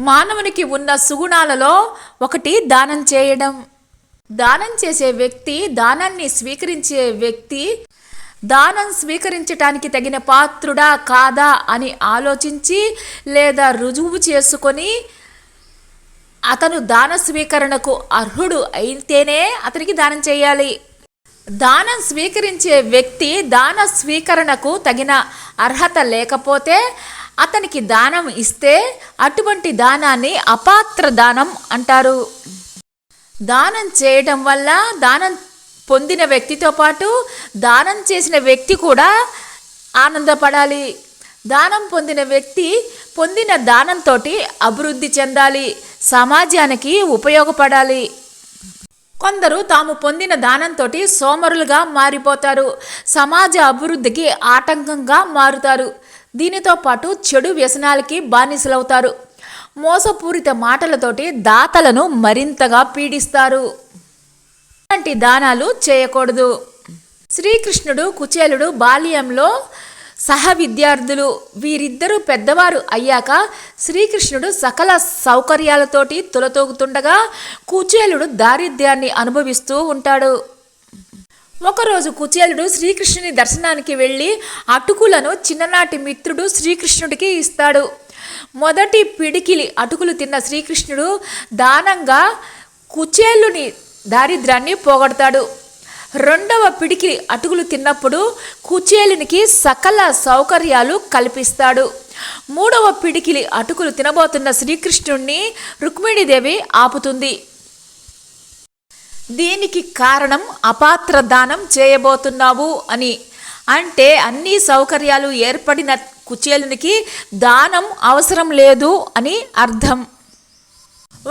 మానవునికి ఉన్న సుగుణాలలో ఒకటి దానం చేయడం. దానం చేసే వ్యక్తి దానాన్ని స్వీకరించే వ్యక్తి దానం స్వీకరించటానికి తగిన పాత్రుడా కాదా అని ఆలోచించి లేదా రుజువు చేసుకొని అతను దాన స్వీకరణకు అర్హుడు అయితేనే అతనికి దానం చేయాలి. దానం స్వీకరించే వ్యక్తి దాన స్వీకరణకు తగిన అర్హత లేకపోతే అతనికి దానం ఇస్తే అటువంటి దానాన్ని అపాత్ర దానం అంటారు. దానం చేయడం వల్ల దానం పొందిన వ్యక్తితో పాటు దానం చేసిన వ్యక్తి కూడా ఆనందపడాలి. దానం పొందిన వ్యక్తి పొందిన దానంతో అభివృద్ధి చెందాలి. సమాజానికి ఉపయోగపడాలి. కొందరు తాము పొందిన దానంతో సోమరులుగా మారిపోతారు. సమాజ అభివృద్ధికి ఆటంకంగా మారుతారు. దీనితో పాటు చెడు వ్యసనాలకి బానిసలవుతారు. మోసపూరిత మాటలతోటి దాతలను మరింతగా పీడిస్తారు. అలాంటి దానాలు చేయకూడదు. శ్రీకృష్ణుడు కుచేలుడు బాల్యంలో సహ విద్యార్థులు. వీరిద్దరూ పెద్దవారు అయ్యాక శ్రీకృష్ణుడు సకల సౌకర్యాలతోటి తులతూగుతుండగా కుచేలుడు దారిద్ర్యాన్ని అనుభవిస్తూ ఉంటాడు. ఒకరోజు కుచేలుడు శ్రీకృష్ణుని దర్శనానికి వెళ్ళి అటుకులను చిన్ననాటి మిత్రుడు శ్రీకృష్ణుడికి ఇస్తాడు. మొదటి పిడికిలి అటుకులు తిన్న శ్రీకృష్ణుడు దానంగా కుచేలుని దారిద్ర్యాన్ని పోగొడతాడు. రెండవ పిడికిలి అటుకులు తిన్నప్పుడు కుచేలునికి సకల సౌకర్యాలు కల్పిస్తాడు. మూడవ పిడికిలి అటుకులు తినబోతున్న శ్రీకృష్ణుణ్ణి రుక్మిణీదేవి ఆపుతుంది. దీనికి కారణం అపాత్ర దానం చేయబోతున్నావు అని? అంటే అన్ని సౌకర్యాలు ఏర్పడిన కుచేలునికి దానం అవసరం లేదు అని అర్థం.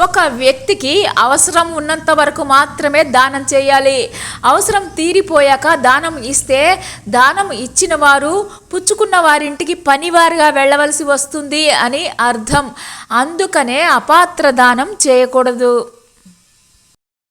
ఒక వ్యక్తికి అవసరం ఉన్నంత వరకు మాత్రమే దానం చేయాలి. అవసరం తీరిపోయాక దానం ఇస్తే దానం ఇచ్చిన వారు పుచ్చుకున్న వారింటికి పనివారిగా వెళ్ళవలసి వస్తుంది అని అర్థం. అందుకనే అపాత్ర దానం చేయకూడదు.